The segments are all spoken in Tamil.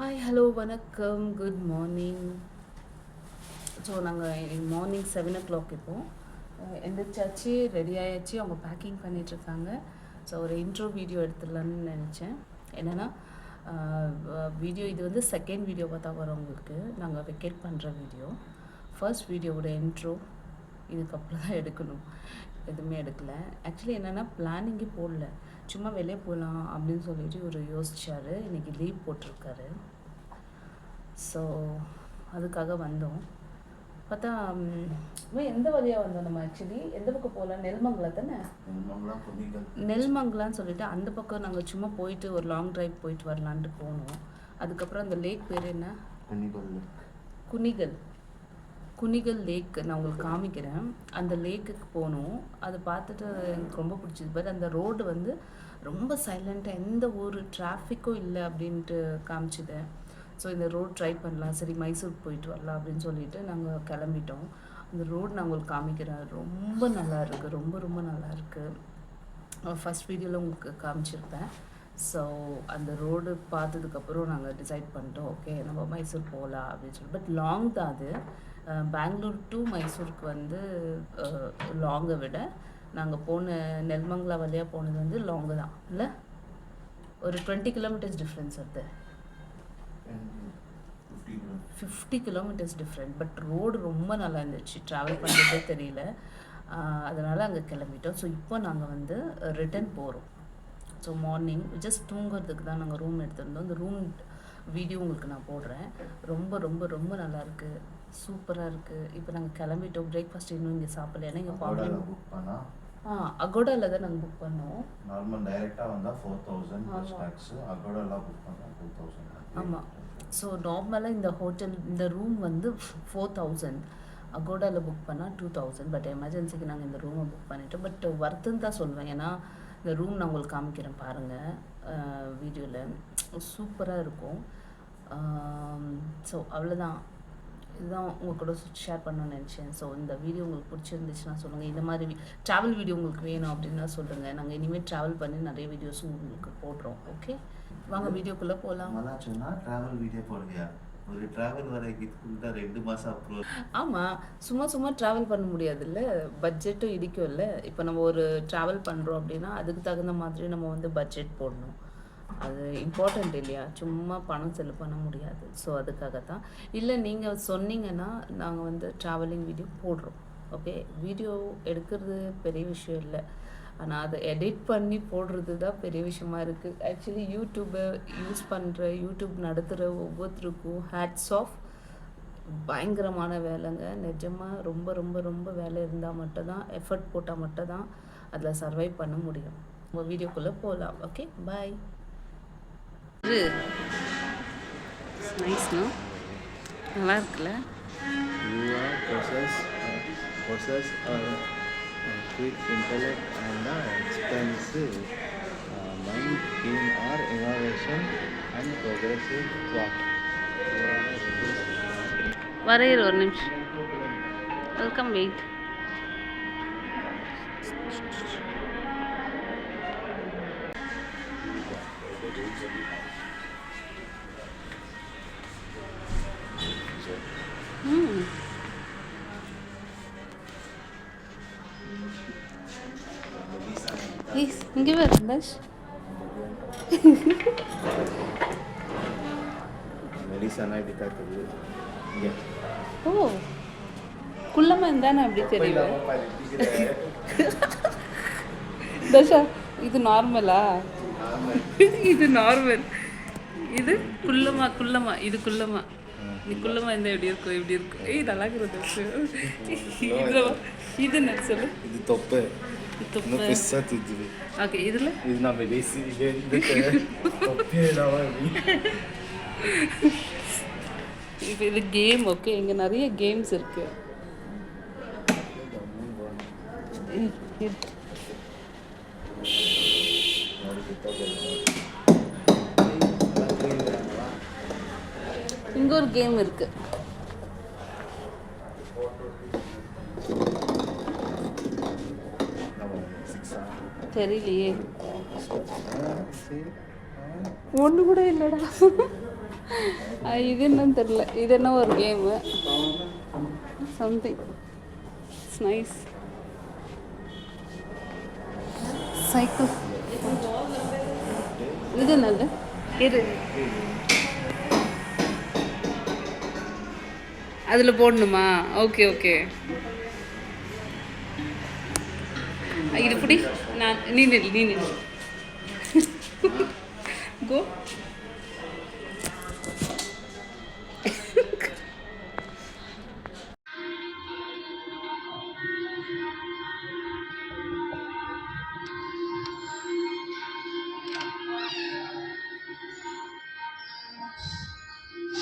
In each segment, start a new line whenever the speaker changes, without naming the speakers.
ஹாய் ஹலோ வணக்கம். குட் மார்னிங் ஸோ நாங்கள் மார்னிங் செவன் ஓ கிளாக் இப்போது எந்திரிச்சாச்சு ரெடி ஆயாச்சு. அவங்க பேக்கிங் பண்ணிகிட்ருக்காங்க ஸோ ஒரு இன்ட்ரோ வீடியோ எடுத்துடலான்னு நினச்சேன். என்னென்னா வீடியோ இது வந்து செகண்ட் வீடியோவாக தான் வரும் உங்களுக்கு. நாங்கள் வெக்கேட் பண்ணுற வீடியோ ஃபர்ஸ்ட் வீடியோவோட இன்ட்ரோ இதுக்கப்புறம் தான் எடுக்கணும். எதுவுமே எடுக்கல. ஆக்சுவலி என்னென்னா பிளானிங்கே போடல. சும்மா வெளியே போகலாம் அப்படின்னு சொல்லிட்டு ஒரு யோசிச்சாரு. இன்னைக்கு லீவ் போட்டிருக்காரு. ஸோ அதுக்காக வந்தோம். பார்த்தா எந்த வழியாக வந்தோம் நம்ம ஆக்சுவலி எந்த பக்கம் போகலாம்? நெல்மங்கலம் தானே? நெல்மங்கலான்னு சொல்லிட்டு அந்த பக்கம் நாங்கள் சும்மா போயிட்டு ஒரு லாங் டிரைவ் போயிட்டு வரலான்ட்டு போனோம். அதுக்கப்புறம் அந்த லேக் பேர் என்ன? குனிகல். குனிகல் லேக் நான் உங்களுக்கு காமிக்கிறேன். அந்த லேக்குக்கு போனோம். அதை பார்த்துட்டு எனக்கு ரொம்ப பிடிச்சது. பட் அந்த ரோடு வந்து ரொம்ப சைலண்ட்டாக எந்த ஒரு டிராஃபிக்கும் இல்லை அப்படின்ட்டு காமிச்சுது. ஸோ இந்த ரோட் ட்ரை பண்ணலாம். சரி மைசூர் போயிட்டு வரலாம் அப்படின்னு சொல்லிட்டு நாங்கள் கிளம்பிட்டோம். அந்த ரோடு நான் உங்களுக்கு காமிக்கிறேன். ரொம்ப நல்லா இருக்குது ரொம்ப ரொம்ப நல்லா இருக்குது ஃபஸ்ட் வீடியோவில் உங்களுக்கு காமிச்சிருப்பேன். ஸோ அந்த ரோடு பார்த்ததுக்கப்புறம் நாங்கள் டிசைட் பண்ணிட்டோம். ஓகே நம்ம மைசூர் போகலாம் அப்படின்னு சொல்லி. பட் லாங் தான் அது. பெங்களூர் டு மைசூருக்கு வந்து லாங்கை விட நாங்கள் போன நெல்மங்கலா வழியாக போனது வந்து லாங்கு தான். இல்லை? ஒரு டுவெண்ட்டி கிலோமீட்டர்ஸ் டிஃப்ரென்ஸ் வருது. Fifty kilometres different but road ரொம்ப நல்லா இருந்துச்சு. ட்ராவல் பண்ணுறதே தெரியல. அதனால் அங்கே கிளம்பிட்டோம். ஸோ இப்போ நாங்கள் வந்து ரிட்டர்ன் போகிறோம் ஸோ மார்னிங் ஜஸ்ட் தூங்குறதுக்கு தான் நாங்கள் ரூம் எடுத்திருந்தோம். அந்த ரூம் வீடியோ உங்களுக்கு நான் போடுறேன். ரொம்ப ரொம்ப ரொம்ப நல்லாயிருக்கு சூப்பராக இருக்குது இப்போ நாங்கள் கிளம்பிட்டோம். பிரேக்ஃபாஸ்ட் இன்னும் இங்கே சாப்பிடல. ஏன்னா இங்கே ப்ராப்ளம்
புக் பண்ணா?
ஆ அகோடாவில் தான் நாங்கள் புக் பண்ணோம்.
நார்மல் டைரக்டா வந்தா ஃபோர் தௌசண்ட் ப்ளஸ். டேக்ஸ் அகோடெல்லாம் புக் பண்ணா டூ தௌசண்ட்
ஆமாம் ஸோ நார்மலாக இந்த ஹோட்டல் இந்த ரூம் வந்து ஃபோர் தௌசண்ட் அகோடாவில் புக் பண்ணால் டூ தௌசண்ட் பட் எமர்ஜென்சிக்கு நாங்கள் இந்த ரூமை புக் பண்ணிட்டோம். பட் வர்த்துன்னு தான் சொல்லுவேன் ஏன்னா இந்த ரூம் நான் உங்களுக்கு காமிக்கிறேன் பாருங்கள் வீடியோவில் சூப்பராக இருக்கும். ஸோ அவ்வளோதான் இதுதான் உங்கள் கூட ஷேர் பண்ணணும்னு நினச்சேன். ஸோ இந்த வீடியோ உங்களுக்கு பிடிச்சிருந்துச்சுன்னா சொல்லுங்கள் இந்த மாதிரி ட்ராவல் வீடியோ உங்களுக்கு வேணும் அப்படின்னா சொல்லுங்கள் நாங்கள் இனிமேல் ட்ராவல் பண்ணி நிறைய வீடியோஸும் உங்களுக்கு போடுறோம். ஓகே வாங்க வீடியோக்குள்ளே போகலாம்
டிராவல் வீடியோ போடுவியா? ஒரு டிராவல் வரைக்கும் தான் ரெண்டு மாசம் அப்புறம்.
ஆமாம் சும்மா சும்மா ட்ராவல் பண்ண முடியாதுல்ல. பட்ஜெட்டும் இடிக்கும்ல. இப்போ நம்ம ஒரு ட்ராவல் பண்ணுறோம் அப்படின்னா அதுக்கு தகுந்த மாதிரி நம்ம வந்து பட்ஜெட் போடணும். அது இம்பார்ட்டண்ட் இல்லையா? சும்மா பணம் செலவு பண்ண முடியாது. ஸோ அதுக்காக தான் இல்லை நீங்கள் சொன்னீங்கன்னா நாங்கள் வந்து ட்ராவலிங் வீடியோ போடுறோம். ஓகே வீடியோ எடுக்கிறது பெரிய விஷயம் இல்லை. ஆனால் அதை எடிட் பண்ணி போடுறது தான் பெரிய விஷயமா இருக்குது ஆக்சுவலி யூடியூப்பை யூஸ் பண்ணுற யூடியூப் நடத்துகிற ஒவ்வொருத்தருக்கும் ஹேட்ஸ் ஆஃப் பயங்கரமான வேலைங்க. நிஜமாக ரொம்ப ரொம்ப ரொம்ப வேலை இருந்தால் மட்டும்தான் எஃபர்ட் போட்டால் மட்டும்தான் அதில் சர்வை பண்ண முடியும். உங்கள் வீடியோக்குள்ளே போகலாம் ஓகே பாய் நைஸ்னா நல்லா இருக்குல்ல
possess, uh, a, a quick intellect and a expensive uh, mind, keen or innovation and progressive thought. You are a business-
வரையிற ஒரு நிமிஷம் வெல்கம் வெயிட் இங்கே வேறு பஸ்
மெலிசா இப்படி இங்கே.
ஓ. குள்ளமா இருந்தானே அப்படி தெரியல. தஷா இது நார்மலா? இது நார்மல். இது குள்ளமா குள்ளமா இது குள்ளமா. இது குள்ளமா இருந்தா எப்படி இருக்கும் எப்படி இருக்கும். ஏய் நல்லா இருக்கிறது இதுல வா. இது என்ன சொல்லு?
இது தொப்பை. பெருசாக தெரிஞ்சுது
ஓகே இதுல
இது நம்ம பேசி
இப்போ இது கேம் ஓகே இங்க நிறைய கேம்ஸ் இருக்கு. இங்க ஒரு கேம் இருக்கு. தெரியலையே. ஒன்று கூட இல்லைடா. இது என்னன்னு தெரியல. இது என்ன ஒரு game something it's nice cycle இது என்னது? இரு. அதில் போடணுமா? ஓகே ஓகே இது பிடி. நான் நீ நில் நீ நில். கோ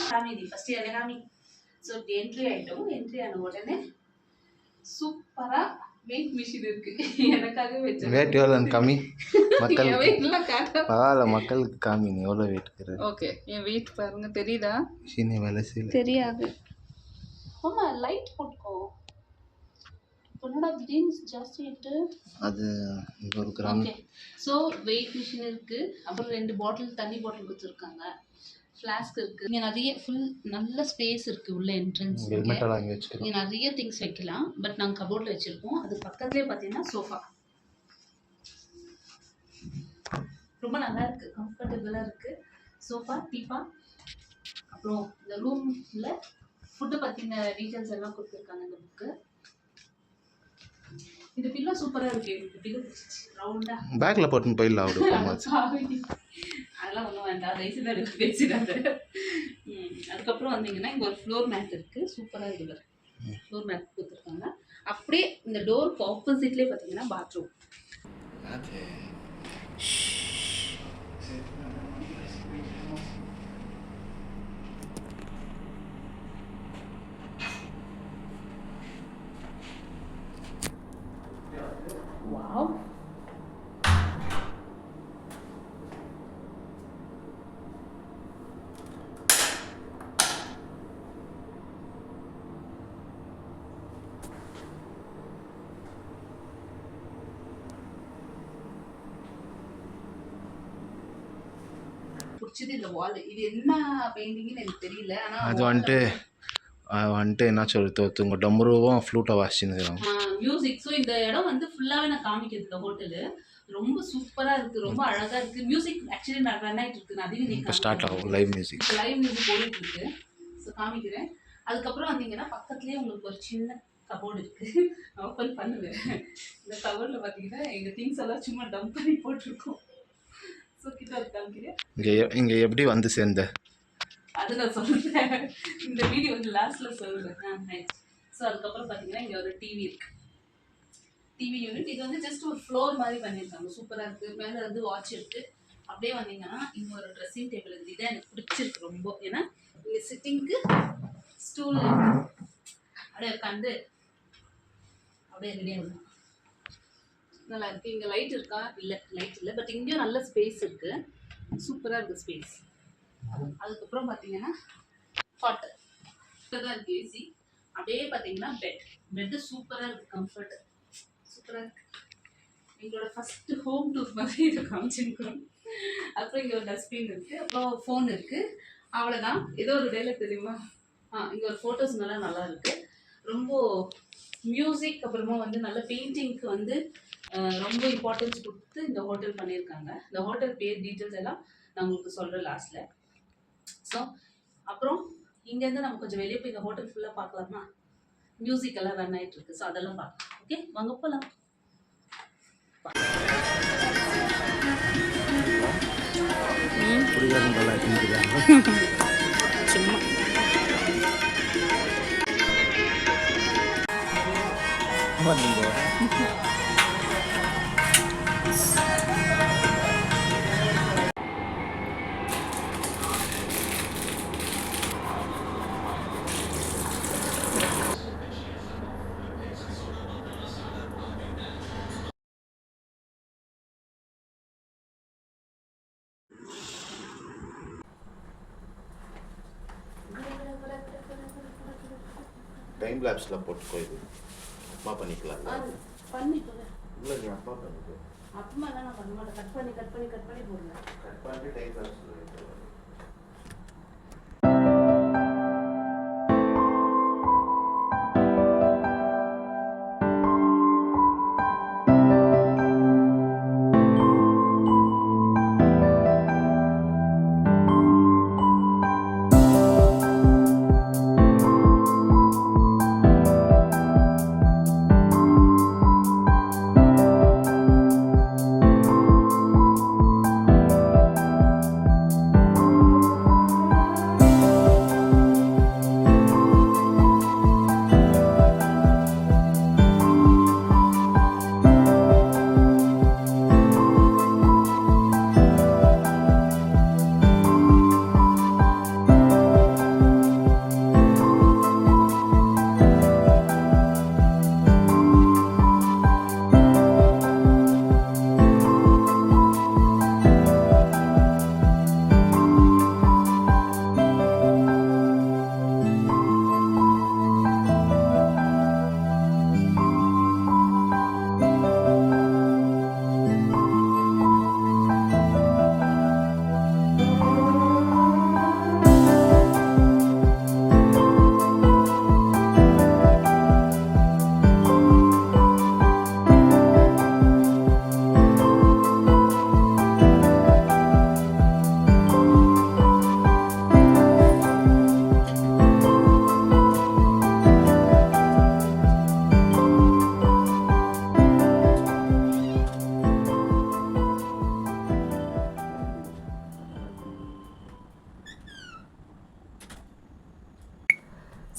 காமி நீ ஃபர்ஸ்ட் என்ன காமி ஸோ என்ட்ரி ஆயிட்டோம் என்ட்ரி ஆன உடனே சூப்பரா வெயிட் மிஷின் இருக்கு. எனக்காக வச்சேன்
வெயிட் எவ்வளோ கம்மி? மக்கள்
காட்ட.
பரவாயில்ல மக்களுக்கு காமி நீ எவ்வளோ வெயிட் இருக்கிற
ஓகே என் வெயிட் பாருங்க தெரியுதா?
சீனி வேலை செய்யல.
தெரியாது. ஆமா லைட் போட்டுக்கோ. என்னடா திடீர்னு ஜாஸ்தி ஆயிட்டு
அது ஒரு gram
okay so weight machine இருக்கு. அப்புறம் ரெண்டு பாட்டில் தண்ணி பாட்டில் கொடுத்துருக்காங்க ஃப்ளாஸ்க் இருக்கு. இங்க நிறைய ஃபுல் நல்ல ஸ்பேஸ் இருக்கு உள்ள என்ட்ரன்ஸ்
இங்கே
நிறைய திங்ஸ் வைக்கலாம். பட் நாங்க கபோர்ட்ல வச்சிருக்கோம். அது பக்கத்துலயே பாத்தீங்கன்னா சோஃபா ரொம்ப நல்லா இருக்கு. கம்ஃபர்டபுளா இருக்கு. சோஃபா டீப்பா அப்புறம் இந்த ரூம்ல ஃபுட்டு பத்தின டீட்டெயில்ஸ் எல்லாம் கொடுத்துருக்காங்க இந்த புக்கு இந்த பில்லோ சூப்பரா இருக்கு. பில்லோ ரவுண்டா
பேக்கில் போட்டுன்னு போயிடலாம் போகும்போது.
அதெல்லாம் ஒன்றும் வேண்டாம். தயவுசெய்து எடுத்து பேசிடாது. அதுக்கப்புறம் வந்தீங்கன்னா இங்கே ஒரு ஃப்ளோர் மேட் இருக்குது சூப்பராக இருக்குது ஃப்ளோர் மேட் கொடுத்துருக்காங்க. அப்படியே இந்த டோருக்கு ஆப்போசிட்லேயே பார்த்தீங்கன்னா பாத்ரூம்
அது
வாவ் பிடிச்சது இந்த வால் இது என்ன பெயிண்டிங்னு எனக்கு தெரியல ஆனா
அது வந்துட்டு வந்துட்டு என்ன சொல்றது ஒருத்தவங்க டம்ருவும் ஃப்ளூட்டை வாசிச்சுன்னு
மியூசிக் ஸோ இந்த இடம் வந்து ஃபுல்லாவே நான் காமிக்கிறது இந்த ஹோட்டலு ரொம்ப சூப்பரா இருக்கு ரொம்ப அழகா இருக்கு. மியூசிக் ஆக்சுவலி நான் ரன் ஆயிட்டு இருக்கு நான் அதையும்
இப்போ ஸ்டார்ட் ஆகும் லைவ் மியூசிக்
லைவ் மியூசிக் ஓடிட்டு இருக்கு. ஸோ காமிக்கிறேன். அதுக்கப்புறம் வந்தீங்கன்னா பக்கத்துலேயே உங்களுக்கு ஒரு சின்ன கபோர்டு இருக்கு. ஓப்பன் பண்ணுவேன். இந்த கபோர்டில் பார்த்தீங்கன்னா எங்கள் திங்ஸ் எல்லாம் சும்மா டம்ப் பண்ணி போட்டிருக்கோம். ஸோ கிட்ட காமிக்கிறேன்.
இங்கே இங்கே எப்படி வந்து சேர்ந்த?
அது நான் சொல்றேன். இந்த வீடியோ வந்து லாஸ்ட்ல சொல்றேன். ஸோ அதுக்கப்புறம் பார்த்தீங்கன்னா இங்கே ஒரு டிவி இருக்கு. டிவி யூனிட் இது வந்து ஜஸ்ட் ஒரு ஃப்ளோர் மாதிரி பண்ணியிருக்காங்க. சூப்பராக இருக்கு. மேலே வந்து வாட்ச் இருக்கு. அப்படியே வந்தீங்கன்னா இங்கே ஒரு ட்ரெஸ்ஸிங் டேபிள் இருக்குது இதான் எனக்கு பிடிச்சிருக்கு ரொம்ப. ஏன்னா இங்கே சிட்டிங்க்கு ஸ்டூல் அப்படியே உட்காந்து அப்படியே ரெடியாக நல்லா இருக்கு. இங்கே லைட் இருக்கா? இல்லை. லைட் இல்லை. பட் இங்கேயும் நல்ல ஸ்பேஸ் இருக்கு. சூப்பராக இருக்கு ஸ்பேஸ் அதுக்கப்புறம் பார்த்தீங்கன்னா ஹாட் தான் இருக்கு ஏசி அப்படியே பார்த்தீங்கன்னா பெட் பெட்டு சூப்பராக இருக்குது கம்ஃபர்ட் சூப்பராக இருக்கு. எங்களோட ஃபஸ்ட்டு ஹோம் டூர் மாதிரி இதை காமிச்சிருக்கிறோம் அப்புறம் இங்கே ஒரு டஸ்ட்பின் இருக்குது அப்புறம் ஃபோன் இருக்குது அவ்வளோதான் ஏதோ ஒரு வேலை தெரியுமா? ஆ இங்கே ஒரு ஃபோட்டோஸ் நல்லா நல்லா இருக்குது ரொம்ப மியூசிக் அப்புறமா வந்து நல்ல பெயிண்டிங்க்கு வந்து ரொம்ப இம்பார்ட்டன்ஸ் கொடுத்து இந்த ஹோட்டல் பண்ணியிருக்காங்க. இந்த ஹோட்டல் பேர் டீட்டெயில்ஸ் எல்லாம் நான் உங்களுக்கு சொல்கிறேன் லாஸ்ட்டில் ஸோ அப்புறம் இங்கேருந்து நம்ம கொஞ்சம் வெளியே போய் இந்த ஹோட்டல் ஃபுல்லாக பார்க்கலாமா? மியூசிக் எல்லாம் ரன் ஆயிட்டு இருக்கு. ஸோ அதெல்லாம் பார்க்கலாம். ஓகே வாங்க போகலாம் சும்மா.
வந்தீங்க டைம் லேப்ஸில் போட்டுக்கோ இது. அப்பா பண்ணிக்கலாம். இல்லை நீ அப்பா பண்ணிக்கோ.
அப்புறமா தான் நான் பண்ண மாட்டேன் கட் பண்ணி கட் பண்ணி கட் பண்ணி போடுவேன்
கட் பண்ணிட்டு டைம் லேப்ஸில்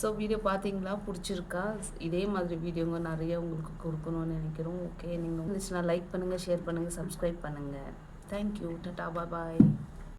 ஸோ வீடியோ பார்த்தீங்களா பிடிச்சிருக்கா? இதே மாதிரி வீடியோங்க நிறைய உங்களுக்கு கொடுக்கணும்னு நினைக்கிறோம். ஓகே நீங்கள் வந்துச்சுன்னா லைக் பண்ணுங்கள் ஷேர் பண்ணுங்கள் சப்ஸ்கிரைப் பண்ணுங்கள் தேங்க்யூ டாடா பாய்